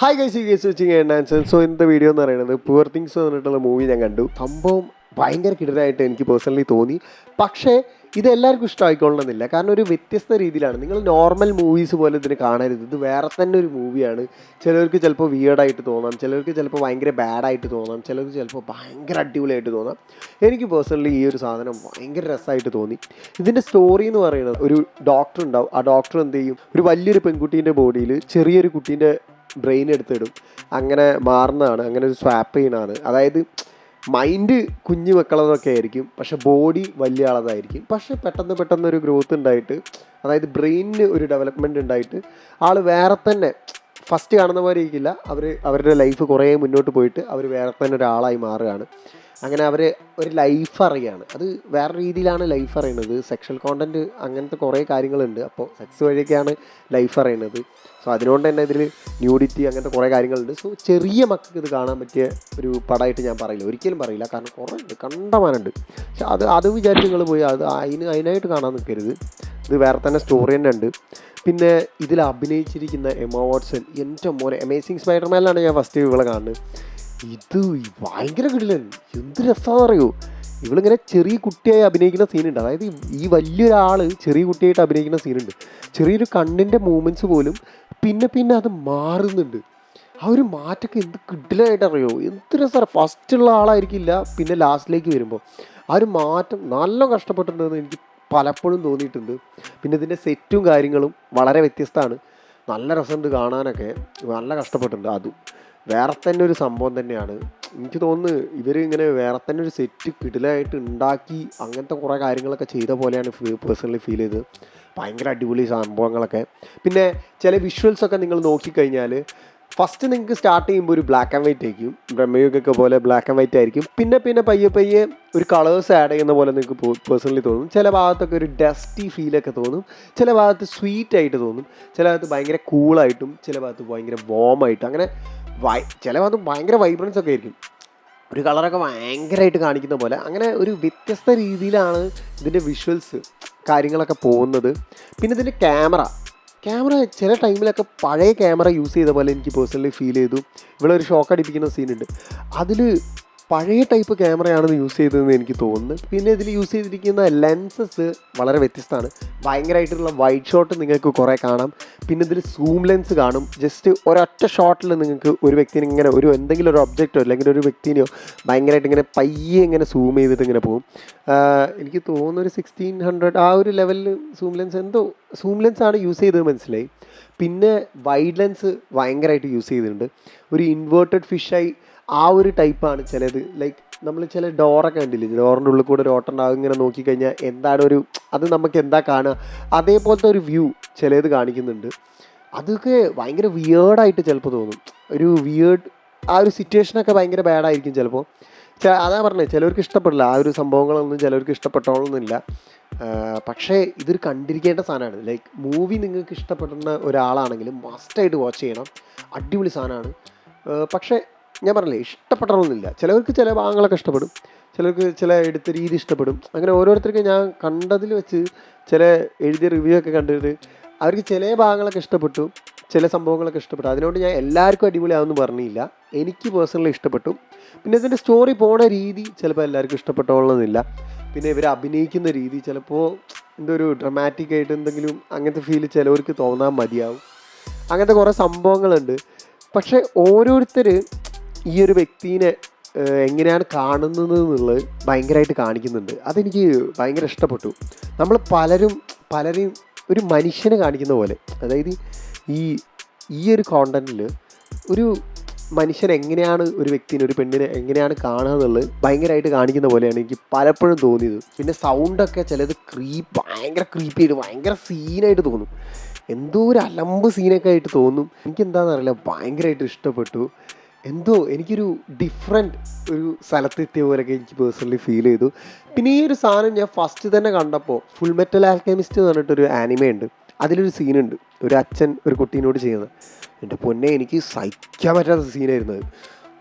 Hi guys guys watching answer so ഇന്നത്തെ video എന്ന് പറയുന്നത് പുവർ തിങ്സ് എന്ന് പറഞ്ഞിട്ടുള്ള മൂവി ഞാൻ കണ്ടു. സംഭവം ഭയങ്കര കിടലായിട്ട് എനിക്ക് പേഴ്സണലി തോന്നി. പക്ഷേ ഇത് എല്ലാവർക്കും ഇഷ്ടമായിക്കൊള്ളണമെന്നില്ല. കാരണം ഒരു വ്യത്യസ്ത രീതിയിലാണ്. നിങ്ങൾ നോർമൽ മൂവീസ് പോലെ ഇതിന് കാണരുത്. ഇത് വേറെ തന്നെ ഒരു മൂവിയാണ് ചിലർക്ക് ചിലപ്പോൾ വിയേഡായിട്ട് തോന്നാം. ചിലർക്ക് ചിലപ്പോൾ ഭയങ്കര ബാഡായിട്ട് തോന്നാം. ചിലർക്ക് ചിലപ്പോൾ ഭയങ്കര അടിപൊളിയായിട്ട് തോന്നാം. എനിക്ക് പേഴ്സണലി ഈ ഒരു സാധനം ഭയങ്കര രസമായിട്ട് തോന്നി. ഇതിന്റെ സ്റ്റോറി എന്ന് പറയുന്നത് ഒരു ഡോക്ടർ ഉണ്ടാവും. ആ ഡോക്ടർ എന്ത് ചെയ്യും? ഒരു വലിയൊരു പെൺകുട്ടീന്റെ ബോഡിയിൽ ചെറിയൊരു കുട്ടീന്റെ ബ്രെയിൻ എടുത്തിടും. അങ്ങനെ മാറുന്നതാണ്. അങ്ങനെ ഒരു സ്വാപ്പ് ചെയ്യണതാണ് അതായത് മൈൻഡ് കുഞ്ഞു മക്കളതൊക്കെ ആയിരിക്കും. പക്ഷെ ബോഡി വലിയ ആളതായിരിക്കും. പക്ഷെ പെട്ടെന്ന് പെട്ടെന്ന് ഒരു ഗ്രോത്ത് ഉണ്ടായിട്ട് അതായത് ബ്രെയിനിന് ഒരു ഡെവലപ്മെന്റ് ഉണ്ടായിട്ട് ആൾ വേറെ തന്നെ ഫസ്റ്റ് കാണുന്ന പോലെ ഇരിക്കില്ല. അവർ അവരുടെ ലൈഫ് കുറേ മുന്നോട്ട് പോയിട്ട് അവർ വേറെ തന്നെ ഒരാളായി മാറുകയാണ്. അങ്ങനെ അവർ ഒരു ലൈഫ് അറിയാണ്. അത് വേറെ രീതിയിലാണ് ലൈഫ് അറിയണത്. സെക്ഷൽ കോണ്ടന്റ് അങ്ങനത്തെ കുറേ കാര്യങ്ങളുണ്ട്. അപ്പോൾ സെക്സ് വഴിയൊക്കെയാണ് ലൈഫ് അറിയണത്. സോ അതിനോണ്ട് തന്നെ ഇതിൽ ന്യൂഡിറ്റി അങ്ങനത്തെ കുറേ കാര്യങ്ങളുണ്ട്. സോ ചെറിയ മക്കൾക്ക് ഇത് കാണാൻ പറ്റിയ ഒരു പടമായിട്ട് ഞാൻ പറയില്ല. ഒരിക്കലും പറയില്ല. കാരണം കുറേ ഉണ്ട്. കണ്ടമാനുണ്ട് പക്ഷെ അത് അത് വിചാരിച്ച് നിങ്ങൾ പോയി അത് അതിന് അതിനായിട്ട് കാണാൻ നിൽക്കരുത് ഇത് വേറെ തന്നെ സ്റ്റോറി തന്നെ ഉണ്ട്. പിന്നെ ഇതിൽ അഭിനയിച്ചിരിക്കുന്ന എമ വാട്സൺ എന്റെ മോനെ അമേസിങ് സ്പൈഡർമാനിലാണ് ഞാൻ ഫസ്റ്റ് ഇവളെ കാണുന്നത്. ഇത് ഭയങ്കര കിടിലൻ. എന്ത് രസമാണെന്ന് അറിയോ? ഇവളിങ്ങനെ ചെറിയ കുട്ടിയായി അഭിനയിക്കുന്ന സീനുണ്ട്. അതായത് ഈ വലിയൊരാൾ ചെറിയ കുട്ടിയായിട്ട് അഭിനയിക്കുന്ന സീനുണ്ട്. ചെറിയൊരു കണ്ണിന്റെ മൂമെന്റ്സ് പോലും പിന്നെ പിന്നെ അത് മാറുന്നുണ്ട്. ആ ഒരു മാറ്റമൊക്കെ എന്ത് കിടിലായിട്ട് അറിയോ? എന്ത് രസമാണ് ഫസ്റ്റുള്ള ആളായിരിക്കില്ല പിന്നെ ലാസ്റ്റിലേക്ക് വരുമ്പോൾ ആ ഒരു മാറ്റം നല്ല കഷ്ടപ്പെട്ടിട്ടുണ്ടെന്ന് എനിക്ക് പലപ്പോഴും തോന്നിയിട്ടുണ്ട്. പിന്നെ ഇതിന്റെ സെറ്റും കാര്യങ്ങളും വളരെ വ്യത്യസ്തമാണ്. നല്ല രസമുണ്ട് കാണാനൊക്കെ. നല്ല കഷ്ടപ്പെട്ടിട്ടുണ്ട് അതും. വേറെ തന്നെ ഒരു സംഭവം തന്നെയാണ്. എനിക്ക് തോന്നുന്നു ഇവർ ഇങ്ങനെ വേറെ തന്നെ ഒരു സെറ്റ് കിടിലായിട്ട് ഉണ്ടാക്കി അങ്ങനത്തെ കുറേ കാര്യങ്ങളൊക്കെ ചെയ്ത പോലെയാണ് പേഴ്സണലി ഫീൽ ചെയ്തത്. ഭയങ്കര അടിപൊളി സംഭവങ്ങളൊക്കെ. പിന്നെ ചില വിഷ്വൽസൊക്കെ നിങ്ങൾ നോക്കിക്കഴിഞ്ഞാൽ ഫസ്റ്റ് നിങ്ങൾക്ക് സ്റ്റാർട്ട് ചെയ്യുമ്പോൾ ഒരു ബ്ലാക്ക് ആൻഡ് വൈറ്റ് ആയിരിക്കും. ബ്രഹ്മയോഗൊക്കെ പോലെ ബ്ലാക്ക് ആൻഡ് വൈറ്റ് ആയിരിക്കും. പിന്നെ പിന്നെ പയ്യെ പയ്യെ ഒരു കളേഴ്സ് ആഡ് ചെയ്യുന്ന പോലെ നിങ്ങൾക്ക് പേഴ്സണലി തോന്നും. ചില ഭാഗത്തൊക്കെ ഒരു ഡസ്റ്റി ഫീലൊക്കെ തോന്നും. ചില ഭാഗത്ത് സ്വീറ്റ് ആയിട്ട് തോന്നും. ചില ഭാഗത്ത് ഭയങ്കര കൂളായിട്ടും ചില ഭാഗത്ത് ഭയങ്കര വോമായിട്ടും അങ്ങനെ വൈ ചില ഭാഗത്ത് ഭയങ്കര വൈബ്രൻസ് ഒക്കെ ആയിരിക്കും. ഒരു കളറൊക്കെ ഭയങ്കരമായിട്ട് കാണിക്കുന്ന പോലെ. അങ്ങനെ ഒരു വ്യത്യസ്ത രീതിയിലാണ് ഇതിന്റെ വിഷ്വൽസ് കാര്യങ്ങളൊക്കെ പോകുന്നത്. പിന്നെ ഇതിന്റെ ക്യാമറ ക്യാമറ ചില ടൈമിലൊക്കെ പഴയ ക്യാമറ യൂസ് ചെയ്ത പോലെ എനിക്ക് പേഴ്സണലി ഫീൽ ചെയ്തു. ഇവിടെ ഒരു ഷോക്ക് അടിപ്പിക്കുന്ന സീനുണ്ട് അതിൽ പഴയ ടൈപ്പ് ക്യാമറയാണെന്ന് യൂസ് ചെയ്തതെന്ന് എനിക്ക് തോന്നുന്നു. പിന്നെ ഇതിൽ യൂസ് ചെയ്തിരിക്കുന്ന ലെൻസസ് വളരെ വ്യത്യസ്തമാണ്. ഭയങ്കരമായിട്ടുള്ള വൈഡ് ഷോട്ട് നിങ്ങൾക്ക് കുറേ കാണാം. പിന്നെ ഇതിൽ സൂം ലെൻസ് കാണും. ജസ്റ്റ് ഒരൊറ്റ ഷോട്ടിൽ നിങ്ങൾക്ക് ഒരു വ്യക്തിനെ ഇങ്ങനെ ഒരു എന്തെങ്കിലും ഒരു ഒബ്ജക്റ്റോ അല്ലെങ്കിൽ ഒരു വ്യക്തിനെയോ ഭയങ്കരമായിട്ട് ഇങ്ങനെ പയ്യെ ഇങ്ങനെ സൂം ചെയ്തിട്ട് ഇങ്ങനെ പോകും. എനിക്ക് തോന്നുന്നു ഒരു സിക്സ്റ്റീൻ ഹൺഡ്രഡ് ആ ഒരു ലെവലിൽ സൂം ലെൻസ് എന്തോ സൂം ലെൻസ് ആണ് യൂസ് ചെയ്തത് മനസ്സിലായി. പിന്നെ വൈഡ് ലെൻസ് ഭയങ്കരമായിട്ട് യൂസ് ചെയ്തിട്ടുണ്ട്. ഒരു ഇൻവേർട്ടഡ് ഫിഷായി ആ ഒരു ടൈപ്പാണ് ചിലത്. ലൈക്ക് നമ്മൾ ചില ഡോറൊക്കെ കണ്ടില്ലേ? ഡോറിന്റെ ഉള്ളിൽ കൂടെ ഒരു ഓട്ടം ഉണ്ടാകും ഇങ്ങനെ നോക്കിക്കഴിഞ്ഞാൽ എന്താണ് ഒരു അത് നമുക്ക് എന്താ കാണുക? അതേപോലത്തെ ഒരു വ്യൂ ചിലത് കാണിക്കുന്നുണ്ട്. അതൊക്കെ ഭയങ്കര വിയേർഡായിട്ട് ചിലപ്പോൾ തോന്നും. ഒരു വിയേർഡ് ആ ഒരു സിറ്റുവേഷനൊക്കെ ഭയങ്കര ബാഡായിരിക്കും ചിലപ്പോൾ അതാ പറഞ്ഞത് ചിലവർക്ക് ഇഷ്ടപ്പെടില്ല. ആ ഒരു സംഭവങ്ങളൊന്നും ചിലവർക്ക് ഇഷ്ടപ്പെട്ടോളൊന്നുമില്ല. പക്ഷേ ഇതൊരു കണ്ടിരിക്കേണ്ട സാധനമാണ്. ലൈക്ക് മൂവി നിങ്ങൾക്ക് ഇഷ്ടപ്പെടുന്ന ഒരാളാണെങ്കിൽ മസ്റ്റായിട്ട് വാച്ച് ചെയ്യണം. അടിപൊളി സാധനമാണ്. പക്ഷേ ഞാൻ പറഞ്ഞില്ലേ ഇഷ്ടപ്പെട്ടണമെന്നില്ല ചിലവർക്ക് ചില ഭാഗങ്ങളൊക്കെ ഇഷ്ടപ്പെടും. ചിലർക്ക് ചില എടുത്ത രീതി ഇഷ്ടപ്പെടും. അങ്ങനെ ഓരോരുത്തർക്ക് ഞാൻ കണ്ടതിൽ വെച്ച് ചില എഴുതിയ റിവ്യൂ ഒക്കെ കണ്ടിട്ട് അവർക്ക് ചില ഭാഗങ്ങളൊക്കെ ഇഷ്ടപ്പെട്ടു ചില സംഭവങ്ങളൊക്കെ ഇഷ്ടപ്പെട്ടു. അതിനോട് ഞാൻ എല്ലാവർക്കും അടിപൊളിയാവുമെന്ന് പറഞ്ഞില്ല. എനിക്ക് പേഴ്സണലി ഇഷ്ടപ്പെട്ടു. പിന്നെ ഇതിന്റെ സ്റ്റോറി പോണ രീതി ചിലപ്പോൾ എല്ലാവർക്കും ഇഷ്ടപ്പെട്ടോളണമെന്നില്ല പിന്നെ ഇവർ അഭിനയിക്കുന്ന രീതി ചിലപ്പോൾ എന്തോ ഒരു ഡ്രമാറ്റിക് ആയിട്ട് എന്തെങ്കിലും അങ്ങനത്തെ ഫീൽ ചിലവർക്ക് തോന്നാൻ മതിയാവും. അങ്ങനത്തെ കുറേ സംഭവങ്ങളുണ്ട്. പക്ഷേ ഓരോരുത്തർ ഈ ഒരു വ്യക്തിനെ എങ്ങനെയാണ് കാണുന്നത് എന്നുള്ളത് ഭയങ്കരമായിട്ട് കാണിക്കുന്നുണ്ട്. അതെനിക്ക് ഭയങ്കര ഇഷ്ടപ്പെട്ടു. നമ്മൾ പലരും പലരെയും ഒരു മനുഷ്യനെ കാണിക്കുന്ന പോലെ അതായത് ഈ ഈ ഒരു കോണ്ടന്റിൽ ഒരു മനുഷ്യൻ എങ്ങനെയാണ് ഒരു വ്യക്തിനെ ഒരു പെണ്ണിനെ എങ്ങനെയാണ് കാണുക എന്നുള്ളത് ഭയങ്കരമായിട്ട് കാണിക്കുന്ന പോലെയാണ് എനിക്ക് പലപ്പോഴും തോന്നിയത്. പിന്നെ സൗണ്ടൊക്കെ ചിലത് ക്രീപ്പ് ഭയങ്കര ക്രീപ്പ് ചെയ്ത് ഭയങ്കര സീനായിട്ട് തോന്നും. എന്തോ ഒരു അലമ്പ് സീനൊക്കെ ആയിട്ട് തോന്നും. എനിക്ക് എന്താണെന്നറിയില്ല ഭയങ്കരമായിട്ട് ഇഷ്ടപ്പെട്ടു. എന്തോ എനിക്കൊരു ഡിഫറെന്റ് ഒരു സ്ഥലത്തെത്തിയ പോലെയൊക്കെ എനിക്ക് പേഴ്സണലി ഫീൽ ചെയ്തു. പിന്നെ ഈ ഒരു സാധനം ഞാൻ ഫസ്റ്റ് തന്നെ കണ്ടപ്പോൾ ഫുൾ മെറ്റൽ ആൽക്കമിസ്റ്റ് എന്ന് പറഞ്ഞിട്ടൊരു ആനിമ ഉണ്ട്. അതിലൊരു സീനുണ്ട് ഒരു അച്ഛൻ ഒരു കുട്ടീനോട് ചെയ്യുന്നത്. എന്റെ പൊന്നെ എനിക്ക് സഹിക്കാൻ പറ്റാത്ത സീനായിരുന്നു അത്.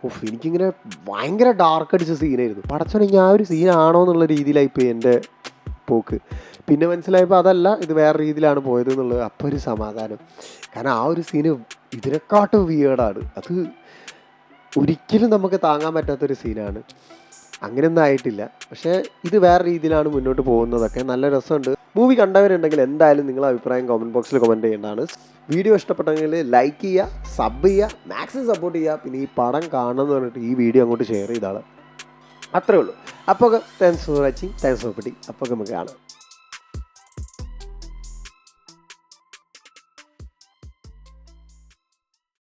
ഓഫ് എനിക്കിങ്ങനെ ഭയങ്കര ഡാർക്ക് അടിച്ച സീനായിരുന്നു പടച്ചോണെങ്കിൽ ആ ഒരു സീനാണോ എന്നുള്ള രീതിയിലായിപ്പോയി എന്റെ പോക്ക്. പിന്നെ മനസ്സിലായപ്പോൾ അതല്ല ഇത് വേറെ രീതിയിലാണ് പോയത് എന്നുള്ളത്. അപ്പോൾ ഒരു സമാധാനം. കാരണം ആ ഒരു സീന് ഇതിനെക്കാട്ടും വിയേഡാണ് അത് ഒരിക്കലും നമുക്ക് താങ്ങാൻ പറ്റാത്തൊരു സീനാണ് അങ്ങനെയൊന്നും ആയിട്ടില്ല. പക്ഷേ ഇത് വേറെ രീതിയിലാണ് മുന്നോട്ട് പോകുന്നതൊക്കെ നല്ല രസമുണ്ട്. മൂവി കണ്ടവരുണ്ടെങ്കിൽ എന്തായാലും നിങ്ങളുടെ അഭിപ്രായം കമന്റ് ബോക്സിൽ കമന്റ് ചെയ്യേണ്ടതാണ്. വീഡിയോ ഇഷ്ടപ്പെട്ടെങ്കിൽ ലൈക്ക് ചെയ്യുക സബ് ചെയ്യുക മാക്സിമം സപ്പോർട്ട് ചെയ്യുക. പിന്നെ ഈ പടം കാണണം എന്ന് പറഞ്ഞിട്ട് ഈ വീഡിയോ അങ്ങോട്ട് ഷെയർ ചെയ്താൽ അത്രേ ഉള്ളൂ. അപ്പോൾ thanks for watching thanks for പിടി അപ്പോൾ നമുക്ക് കാണാം.